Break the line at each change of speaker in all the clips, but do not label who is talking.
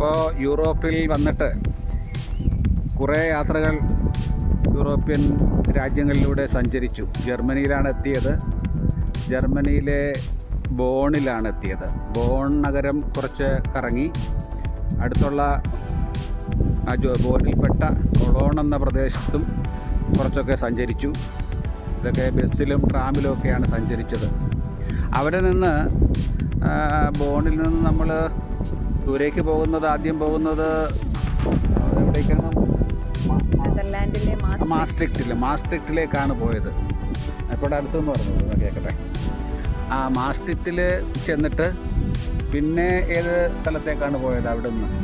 അപ്പോൾ യൂറോപ്പിൽ വന്നിട്ട് കുറേ യാത്രകൾ യൂറോപ്യൻ രാജ്യങ്ങളിലൂടെ സഞ്ചരിച്ചു. ജർമ്മനിയിലാണ് എത്തിയത്. ജർമ്മനിയിലെ ബോണിലാണ് എത്തിയത്. ബോൺ നഗരം കുറച്ച് കറങ്ങി അടുത്തുള്ള ബോണിൽപ്പെട്ട കൊളോൺ എന്ന പ്രദേശത്തും കുറച്ചൊക്കെ സഞ്ചരിച്ചു. ഇതൊക്കെ ബസ്സിലും ട്രാമിലും ഒക്കെയാണ് സഞ്ചരിച്ചത്. അവിടെ നിന്ന് ബോണിൽ നിന്ന് നമ്മൾ ദൂരേക്ക് പോകുന്നത് ആദ്യം പോകുന്നത് എവിടേക്കാണ്? മാസ്ട്രിക്റ്റിൽ മാസ്ട്രിക്റ്റിലേക്കാണ് പോയത്. അപ്പോൾ അടുത്തെന്ന് പറഞ്ഞത്. കേൾക്കട്ടെ ആ മാസ്ട്രിക്റ്റിൽ ചെന്നിട്ട് പിന്നെ ഏത് സ്ഥലത്തേക്കാണ് പോയത് അവിടെ നിന്ന്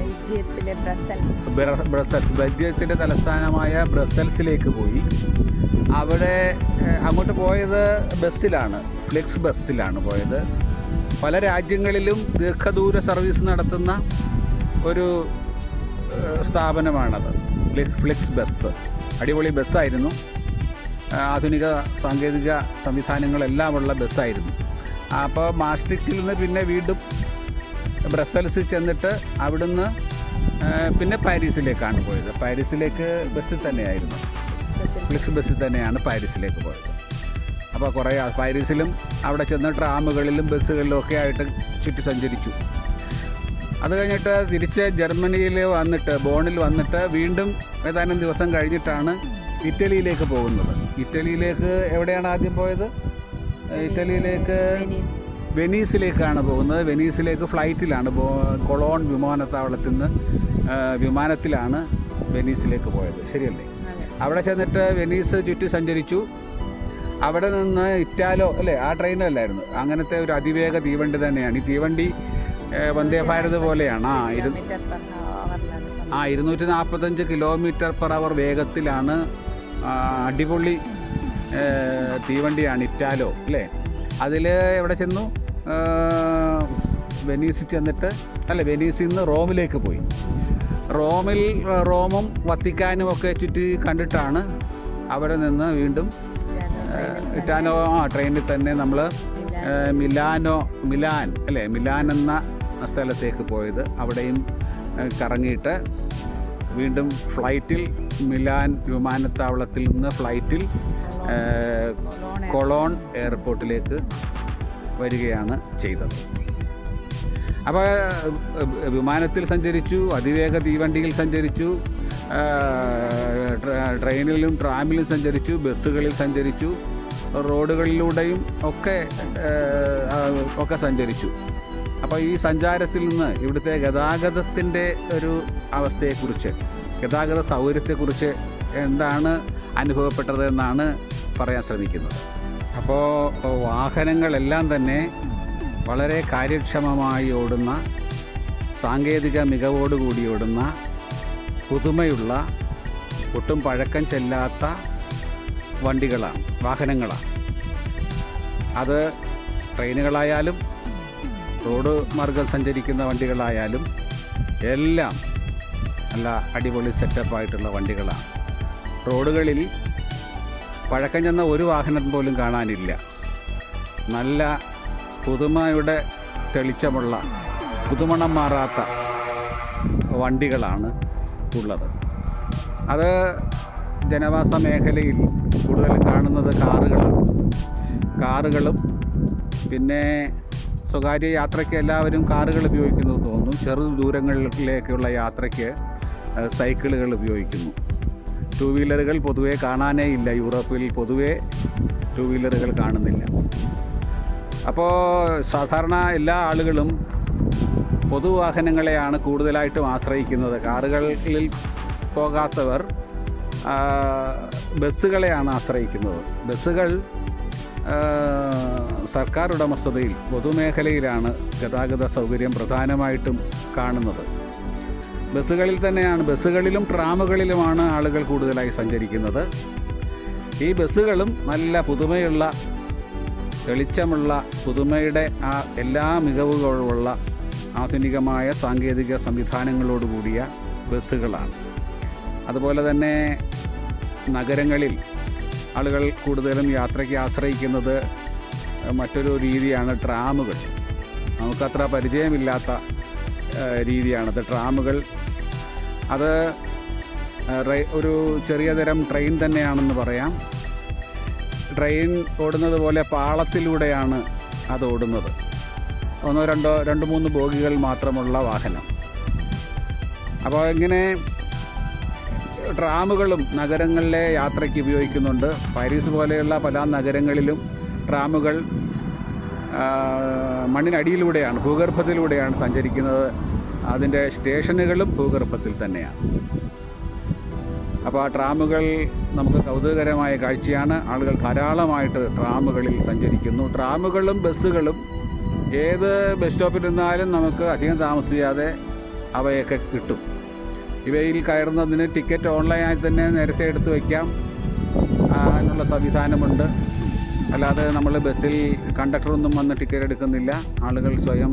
ബ്രസൽസ്.
ബ്ര- ബെൽജിയത്തിന്റെ തലസ്ഥാനമായ ബ്രസൽസിലേക്ക് പോയി. അവിടെ അങ്ങോട്ട് പോയത് ബസ്സിലാണ്. ഫ്ലെക്സ് ബസ്സിലാണ് പോയത്. പല രാജ്യങ്ങളിലും ദീർഘദൂര സർവീസ് നടത്തുന്ന ഒരു സ്ഥാപനമാണത്. Flix flex bus. അടിപൊളി ബസ്സായിരുന്നു. ആധുനിക സാങ്കേതിക സംവിധാനങ്ങളെല്ലാം ഉള്ള ബസ്സായിരുന്നു. അപ്പോൾ മാസ്ട്രിക്റ്റിൽ നിന്ന് പിന്നെ വീണ്ടും ബ്രസൽസിൽ ചെന്നിട്ട് അവിടുന്ന് പിന്നെ പാരീസിലേക്കാണ് പോയത്. പാരീസിലേക്ക് ബസ്സിൽ തന്നെയായിരുന്നു. ഫ്ലിക്സ് ബസ്സിൽ തന്നെയാണ് പാരീസിലേക്ക് പോയത്. അപ്പോൾ കുറേ പാരീസിലും അവിടെ ചെന്ന് ട്രാമുകളിലും ബസ്സുകളിലും ഒക്കെ ആയിട്ട് ചുറ്റി സഞ്ചരിച്ചു. അത് കഴിഞ്ഞിട്ട് തിരിച്ച് ജർമ്മനിയിൽ വന്നിട്ട് ബോണിൽ വന്നിട്ട് വീണ്ടും ഏതാനും ദിവസം കഴിഞ്ഞിട്ടാണ് ഇറ്റലിയിലേക്ക് പോകുന്നത്. ഇറ്റലിയിലേക്ക് എവിടെയാണ് ആദ്യം പോയത്? ഇറ്റലിയിലേക്ക്
വെനീസ്.
വെനീസിലേക്കാണ് പോകുന്നത്. വെനീസിലേക്ക് ഫ്ലൈറ്റിലാണ് കൊളോൺ വിമാനത്താവളത്തിൽ നിന്ന് വിമാനത്തിലാണ് വെനീസിലേക്ക് പോയത്. ശരിയല്ലേ? അവിടെ ചെന്നിട്ട് വെനീസ് ചുറ്റി സഞ്ചരിച്ചു. അവിടെ നിന്ന് ഇറ്റാലോ അല്ലേ? ആ ട്രെയിനല്ലായിരുന്നു അങ്ങനത്തെ ഒരു അതിവേഗ തീവണ്ടി തന്നെയാണ്. ഈ തീവണ്ടി വന്ദേ ഭാരത് പോലെയാണ്. ആ ഇരു. ആ ഇരുന്നൂറ്റി നാൽപ്പത്തഞ്ച് കിലോമീറ്റർ പെർ അവർ വേഗത്തിലാണ് അടിപൊളി തീവണ്ടിയാണ് ഇറ്റാലോ അല്ലേ? അതിൽ എവിടെ ചെന്നു? വെനീസിൽ ചെന്നിട്ട് അല്ല വെനീസിൽ നിന്ന് റോമിലേക്ക് പോയി. റോമിൽ റോമും വത്തിക്കാനും ഒക്കെ ചുറ്റി കണ്ടിട്ടാണ് അവിടെ നിന്ന് വീണ്ടും ഇറ്റാനോ ആ ട്രെയിനിൽ തന്നെ നമ്മൾ മിലാനോ മിലാൻ അല്ലേ മിലാൻ എന്ന സ്ഥലത്തേക്ക് പോയത്. അവിടെയും കറങ്ങിയിട്ട് വീണ്ടും ഫ്ലൈറ്റിൽ മിലാൻ വിമാനത്താവളത്തിൽ നിന്ന് ഫ്ലൈറ്റിൽ
കൊളോൺ
എയർപോർട്ടിലേക്ക് വരികയാണ് ചെയ്തത്. അപ്പോൾ വിമാനത്തിൽ സഞ്ചരിച്ചു അതിവേഗ തീവണ്ടിയിൽ സഞ്ചരിച്ചു ട്രെയിനിലും ട്രാമിലും സഞ്ചരിച്ചു ബസ്സുകളിൽ സഞ്ചരിച്ചു റോഡുകളിലൂടെയും ഒക്കെ ഒക്കെ സഞ്ചരിച്ചു. അപ്പോൾ ഈ സഞ്ചാരത്തിൽ നിന്ന് ഇവിടുത്തെ ഗതാഗതത്തിന്റെ ഒരു അവസ്ഥയെക്കുറിച്ച് ഗതാഗത സൗകര്യത്തെക്കുറിച്ച് എന്താണ് അനുഭവപ്പെട്ടത് എന്നാണ് പറയാൻ ശ്രമിക്കുന്നത്. അപ്പോൾ വാഹനങ്ങളെല്ലാം തന്നെ വളരെ കാര്യക്ഷമമായി ഓടുന്ന സാങ്കേതിക മികവോടുകൂടി ഓടുന്ന പുതുമയുള്ള ഒട്ടും പഴക്കം ചെല്ലാത്ത വണ്ടികളാണ് വാഹനങ്ങളാണ്. അത് ട്രെയിനുകളായാലും റോഡ് മാർഗം സഞ്ചരിക്കുന്ന വണ്ടികളായാലും എല്ലാം നല്ല അടിപൊളി സെറ്റപ്പായിട്ടുള്ള വണ്ടികളാണ്. റോഡുകളിൽ പഴക്കം ചെന്ന ഒരു വാഹനം പോലും കാണാനില്ല. നല്ല പുതുമയുടെ തെളിച്ചമുള്ള പുതുമണം മാറാത്ത വണ്ടികളാണ് ഉള്ളത്. അത് ജനവാസ മേഖലയിൽ കൂടുതൽ കാണുന്നത് കാറുകളാണ്. കാറുകളും പിന്നെ സ്വകാര്യ യാത്രയ്ക്ക് എല്ലാവരും കാറുകൾ ഉപയോഗിക്കുന്നു തോന്നുന്നു. ചെറു ദൂരങ്ങളിലേക്കുള്ള യാത്രയ്ക്ക് സൈക്കിളുകൾ ഉപയോഗിക്കുന്നു. ടു വീലറുകൾ പൊതുവേ കാണാനേ ഇല്ല. യൂറോപ്പിൽ പൊതുവേ ടു വീലറുകൾ കാണുന്നില്ല. അപ്പോൾ സാധാരണ എല്ലാ ആളുകളും പൊതുവാഹനങ്ങളെയാണ് കൂടുതലായിട്ടും ആശ്രയിക്കുന്നത്. കാറുകളിൽ പോകാത്തവർ ബസ്സുകളെയാണ് ആശ്രയിക്കുന്നത്. ബസ്സുകൾ സർക്കാർ ഉടമസ്ഥതയിൽ പൊതുമേഖലയിലാണ് ഗതാഗത സൗകര്യം പ്രധാനമായിട്ടും കാണുന്നത്. ബസ്സുകളിൽ തന്നെയാണ് ബസ്സുകളിലും ട്രാമുകളിലുമാണ് ആളുകൾ കൂടുതലായി സഞ്ചരിക്കുന്നത്. ഈ ബസ്സുകളും നല്ല പുതുമയുള്ള തെളിച്ചമുള്ള പുതുമയുടെ ആ എല്ലാ മികവുകളുമുള്ള ആധുനികമായ സാങ്കേതിക സംവിധാനങ്ങളോടുകൂടിയ ബസ്സുകളാണ്. അതുപോലെ തന്നെ നഗരങ്ങളിൽ ആളുകൾ കൂടുതലും യാത്രയ്ക്ക് ആശ്രയിക്കുന്നത് മറ്റൊരു രീതിയാണ് ട്രാമുകൾ. നമുക്കത്ര പരിചയമില്ലാത്ത രീതിയാണത്. ട്രാമുകൾ അത് ഒരു ചെറിയ തരം ട്രെയിൻ തന്നെയാണെന്ന് പറയാം. ട്രെയിൻ ഓടുന്നത് പോലെ പാളത്തിലൂടെയാണ് അത് ഓടുന്നത്. ഒന്നോ രണ്ടോ രണ്ട് മൂന്ന് ബോഗികൾ മാത്രമുള്ള വാഹനം. അപ്പോൾ ഇങ്ങനെ ട്രാമുകളും നഗരങ്ങളിലെ യാത്രയ്ക്ക് ഉപയോഗിക്കുന്നുണ്ട്. പാരീസ് പോലെയുള്ള പല നഗരങ്ങളിലും ട്രാമുകൾ മണ്ണിനടിയിലൂടെയാണ് ഭൂഗർഭത്തിലൂടെയാണ് സഞ്ചരിക്കുന്നത്. അതിന്റെ സ്റ്റേഷനുകളും ഭൂഗർഭത്തിൽ തന്നെയാണ്. അപ്പോൾ ആ ട്രാമുകൾ നമുക്ക് കൗതുകകരമായ കാഴ്ചയാണ്. ആളുകൾ ധാരാളമായിട്ട് ട്രാമുകളിൽ സഞ്ചരിക്കുന്നു. ട്രാമുകളും ബസ്സുകളും ഏത് ബസ് സ്റ്റോപ്പിൽ നിന്നാലും നമുക്ക് അധികം താമസിയാതെ അവയൊക്കെ കിട്ടും. ഇവയിൽ കയറുന്നതിന് ടിക്കറ്റ് ഓൺലൈനായി തന്നെ നേരത്തെ എടുത്തു വയ്ക്കാം. അതിനുള്ള സംവിധാനമുണ്ട്. അല്ലാതെ നമ്മൾ ബസ്സിൽ കണ്ടക്ടറൊന്നും വന്ന് ടിക്കറ്റ് എടുക്കുന്നില്ല. ആളുകൾ സ്വയം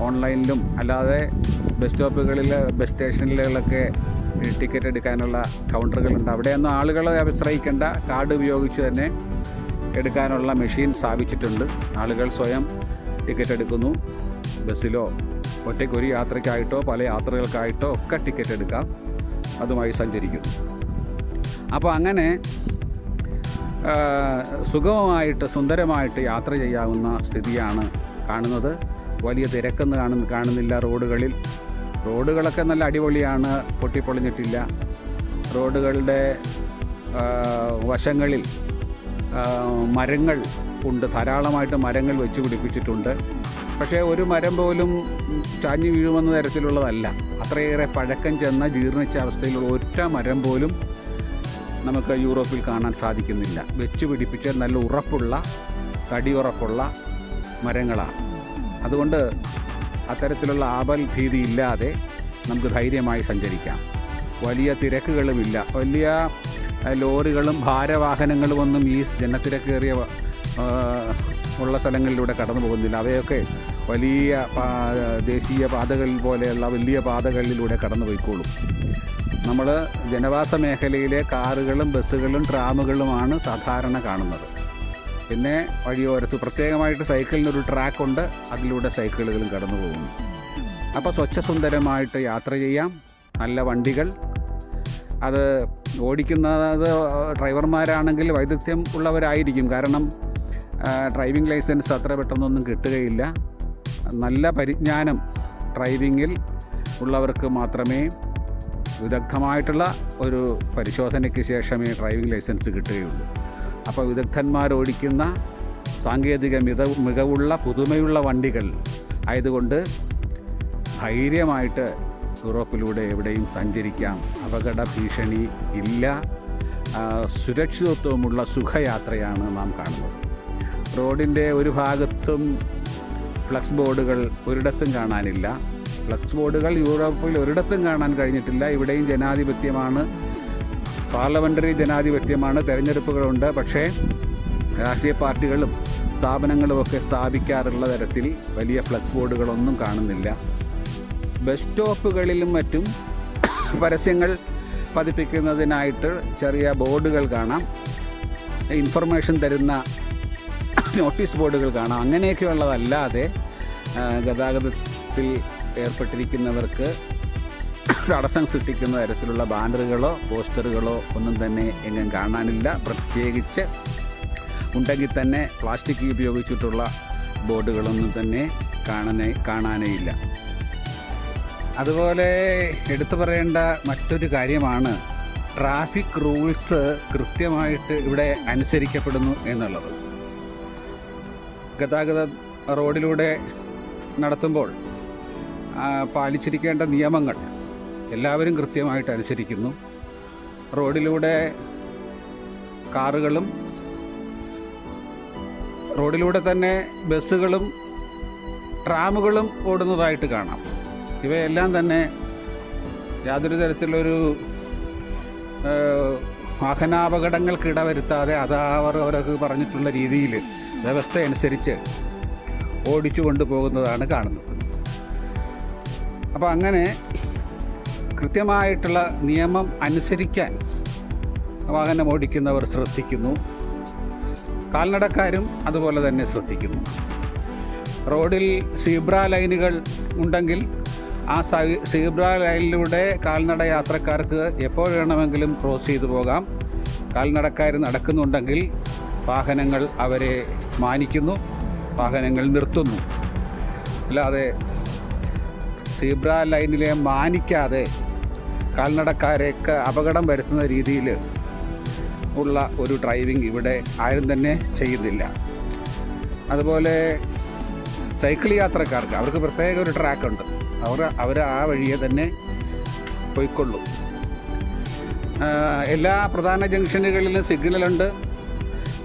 ഓൺലൈനിലും അല്ലാതെ ബസ് സ്റ്റോപ്പുകളിൽ ബസ് സ്റ്റേഷനിലുകളൊക്കെ ടിക്കറ്റ് എടുക്കാനുള്ള കൗണ്ടറുകളുണ്ട്. അവിടെയൊന്നും ആളുകളെ ആശ്രയിക്കേണ്ട. കാർഡ് ഉപയോഗിച്ച് തന്നെ എടുക്കാനുള്ള മെഷീൻ സ്ഥാപിച്ചിട്ടുണ്ട്. ആളുകൾ സ്വയം ടിക്കറ്റ് എടുക്കുന്നു. ബസ്സിലോ ഒറ്റയ്ക്ക് ഒരു യാത്രയ്ക്കായിട്ടോ പല യാത്രകൾക്കായിട്ടോ ഒക്കെ ടിക്കറ്റ് എടുക്കാം. അതുമായി സഞ്ചരിക്കും. അപ്പോൾ അങ്ങനെ സുഗമമായിട്ട് സുന്ദരമായിട്ട് യാത്ര ചെയ്യാവുന്ന സ്ഥിതിയാണ് കാണുന്നത്. വലിയ തിരക്കെന്ന് കാണുന്ന കാണുന്നില്ല റോഡുകളിൽ. റോഡുകളൊക്കെ നല്ല അടിപൊളിയാണ് പൊട്ടിപ്പൊളിഞ്ഞിട്ടില്ല. റോഡുകളുടെ വശങ്ങളിൽ മരങ്ങൾ ഉണ്ട്. ധാരാളമായിട്ട് മരങ്ങൾ വെച്ച് പിടിപ്പിച്ചിട്ടുണ്ട്. പക്ഷേ ഒരു മരം പോലും ചാഞ്ഞു വീഴുമെന്ന തരത്തിലുള്ളതല്ല. അത്രയേറെ പഴക്കം ചെന്ന ജീർണിച്ച അവസ്ഥയിലുള്ള ഒറ്റ മരം പോലും നമുക്ക് യൂറോപ്പിൽ കാണാൻ സാധിക്കുന്നില്ല. വെച്ച് പിടിപ്പിച്ച നല്ല ഉറപ്പുള്ള തടിയുറപ്പുള്ള മരങ്ങളാണ്. അതുകൊണ്ട് അത്തരത്തിലുള്ള ആപൽ ഭീതി ഇല്ലാതെ നമുക്ക് ധൈര്യമായി സഞ്ചരിക്കാം. വലിയ തിരക്കുകളുമില്ല. വലിയ ലോറികളും ഭാരവാഹനങ്ങളും ഒന്നും ഈ ജനത്തിരക്കേറിയ ഉള്ള സ്ഥലങ്ങളിലൂടെ കടന്നു പോകുന്നില്ല. അവയൊക്കെ വലിയ ദേശീയ പാതകളിൽ പോലെയുള്ള വലിയ പാതകളിലൂടെ കടന്നു പോയിക്കോളും. നമ്മൾ ജനവാസ മേഖലയിലെ കാറുകളും ബസ്സുകളും ട്രാമുകളുമാണ് സാധാരണ കാണുന്നത്. പിന്നെ വഴിയോരത്ത് പ്രത്യേകമായിട്ട് സൈക്കിളിനൊരു ട്രാക്കുണ്ട്. അതിലൂടെ സൈക്കിളുകളും കടന്നു പോകുന്നു. അപ്പോൾ സ്വച്ഛസുന്ദരമായിട്ട് യാത്ര ചെയ്യാം. നല്ല വണ്ടികൾ. അത് ഓടിക്കുന്നത് ഡ്രൈവർമാരാണെങ്കിൽ വൈദഗ്ധ്യം ഉള്ളവരായിരിക്കും. കാരണം ഡ്രൈവിംഗ് ലൈസൻസ് അത്ര പെട്ടെന്നൊന്നും കിട്ടുകയില്ല. നല്ല പരിജ്ഞാനം ഡ്രൈവിങ്ങിൽ ഉള്ളവർക്ക് മാത്രമേ വിദഗ്ധമായിട്ടുള്ള ഒരു പരിശോധനയ്ക്ക് ശേഷമേ ഡ്രൈവിംഗ് ലൈസൻസ് കിട്ടുകയുള്ളൂ. അപ്പോൾ വിദഗ്ധന്മാർ ഓടിക്കുന്ന സാങ്കേതിക മിത മികവുള്ള പുതുമയുള്ള വണ്ടികൾ ആയതുകൊണ്ട് ധൈര്യമായിട്ട് യൂറോപ്പിലൂടെ എവിടെയും സഞ്ചരിക്കാം. അപകട ഭീഷണി ഇല്ല. സുരക്ഷിതത്വമുള്ള സുഖയാത്രയാണ് നാം കാണുന്നത്. റോഡിന്റെ ഒരു ഭാഗത്തും ഫ്ലക്സ് ബോർഡുകൾ ഒരിടത്തും കാണാനില്ല. ഫ്ലക്സ് ബോർഡുകൾ യൂറോപ്പിൽ ഒരിടത്തും കാണാൻ കഴിഞ്ഞിട്ടില്ല. ഇവിടെയും ജനാധിപത്യമാണ്. പാർലമെന്ററി ജനാധിപത്യമാണ്. തെരഞ്ഞെടുപ്പുകളുണ്ട്. പക്ഷേ രാഷ്ട്രീയ പാർട്ടികളും സ്ഥാപനങ്ങളുമൊക്കെ സ്ഥാപിക്കാറുള്ള തരത്തിൽ വലിയ ഫ്ലക്സ് ബോർഡുകളൊന്നും കാണുന്നില്ല. ബസ് സ്റ്റോപ്പുകളിലും മറ്റും പരസ്യങ്ങൾ പതിപ്പിക്കുന്നതിനായിട്ട് ചെറിയ ബോർഡുകൾ കാണാം. ഇൻഫർമേഷൻ തരുന്ന നോട്ടീസ് ബോർഡുകൾ കാണാം. അങ്ങനെയൊക്കെയുള്ളതല്ലാതെ ഗതാഗതത്തിൽ ഏർപ്പെട്ടിരിക്കുന്നവർക്ക് തടസ്സം സൃഷ്ടിക്കുന്ന തരത്തിലുള്ള ബാനറുകളോ പോസ്റ്ററുകളോ ഒന്നും തന്നെ എങ്ങും കാണാനില്ല. പ്രത്യേകിച്ച് ഉണ്ടെങ്കിൽ തന്നെ പ്ലാസ്റ്റിക് ഉപയോഗിച്ചിട്ടുള്ള ബോർഡുകളൊന്നും തന്നെ കാണാനേ കാണാനേ ഇല്ല. അതുപോലെ എടുത്തു പറയേണ്ട മറ്റൊരു കാര്യമാണ് ട്രാഫിക് റൂൾസ് കൃത്യമായിട്ട് ഇവിടെ അനുസരിക്കപ്പെടുന്നു എന്നുള്ളത്. ഗതാഗത റോഡിലൂടെ നടത്തുമ്പോൾ പാലിച്ചിരിക്കേണ്ട നിയമങ്ങൾ എല്ലാവരും കൃത്യമായിട്ട് അനുസരിക്കുന്നു. റോഡിലൂടെ കാറുകളും റോഡിലൂടെ തന്നെ ബസ്സുകളും ട്രാമുകളും ഓടുന്നതായിട്ട് കാണാം. ഇവയെല്ലാം തന്നെ യാതൊരു തരത്തിലൊരു വാഹനാപകടങ്ങൾക്ക് ഇടവരുത്താതെ അതാവർ അവരൊക്കെ പറഞ്ഞിട്ടുള്ള രീതിയിൽ വ്യവസ്ഥ അനുസരിച്ച് ഓടിച്ചു കൊണ്ടുപോകുന്നതാണ് കാണുന്നത്. അപ്പോൾ അങ്ങനെ കൃത്യമായിട്ടുള്ള നിയമം അനുസരിക്കാൻ വാഹനം ഓടിക്കുന്നവർ ശ്രദ്ധിക്കുന്നു. കാൽനടക്കാരും അതുപോലെ തന്നെ ശ്രദ്ധിക്കുന്നു. റോഡിൽ സീബ്ര ലൈനുകൾ ഉണ്ടെങ്കിൽ ആ സീബ്ര ലൈനിലൂടെ കാൽനട യാത്രക്കാർക്ക് എപ്പോൾ വേണമെങ്കിലും ക്രോസ് ചെയ്തു പോകാം. കാൽനടക്കാർ നടക്കുന്നുണ്ടെങ്കിൽ വാഹനങ്ങൾ അവരെ മാനിക്കുന്നു വാഹനങ്ങൾ നിർത്തുന്നു. അല്ലാതെ സീബ്ര ലൈനിലെ മാനിക്കാതെ കാൽനടക്കാരെയൊക്കെ അപകടം വരുത്തുന്ന രീതിയിൽ ഉള്ള ഒരു ഡ്രൈവിംഗ് ഇവിടെ ആരും തന്നെ ചെയ്യുന്നില്ല. അതുപോലെ സൈക്കിൾ യാത്രക്കാർക്ക് അവർക്ക് പ്രത്യേക ഒരു ട്രാക്കുണ്ട് അവർ അവർ ആ വഴിയെ തന്നെ പോയിക്കൊള്ളും. എല്ലാ പ്രധാന ജംഗ്ഷനുകളിലും സിഗ്നലുണ്ട്.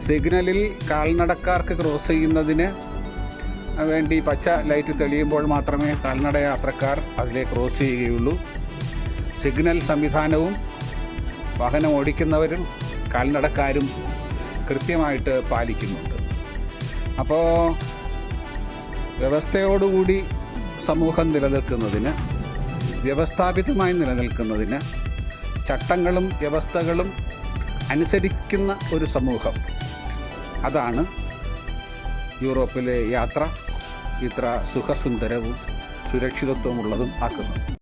സിഗ്നലിൽ കാൽനടക്കാർക്ക് ക്രോസ് ചെയ്യുന്നതിന് വേണ്ടി പച്ച ലൈറ്റ് തെളിയുമ്പോൾ മാത്രമേ കാൽനട യാത്രക്കാർ അതിലെ ക്രോസ് ചെയ്യുകയുള്ളൂ. സിഗ്നൽ സംവിധാനവും വാഹനം ഓടിക്കുന്നവരും കാൽനടക്കാരും കൃത്യമായിട്ട് പാലിക്കുന്നുണ്ട്. അപ്പോൾ വ്യവസ്ഥയോടുകൂടി സമൂഹം നിലനിൽക്കുന്നതിന് വ്യവസ്ഥാപിതമായി നിലനിൽക്കുന്നതിന് ചട്ടങ്ങളും വ്യവസ്ഥകളും അനുസരിക്കുന്ന ഒരു സമൂഹം അതാണ് യൂറോപ്പിലെ യാത്ര. ഇത്ര സുഖസുന്ദരവും സുരക്ഷിതത്വമുള്ളതും ആക്കുന്നത്.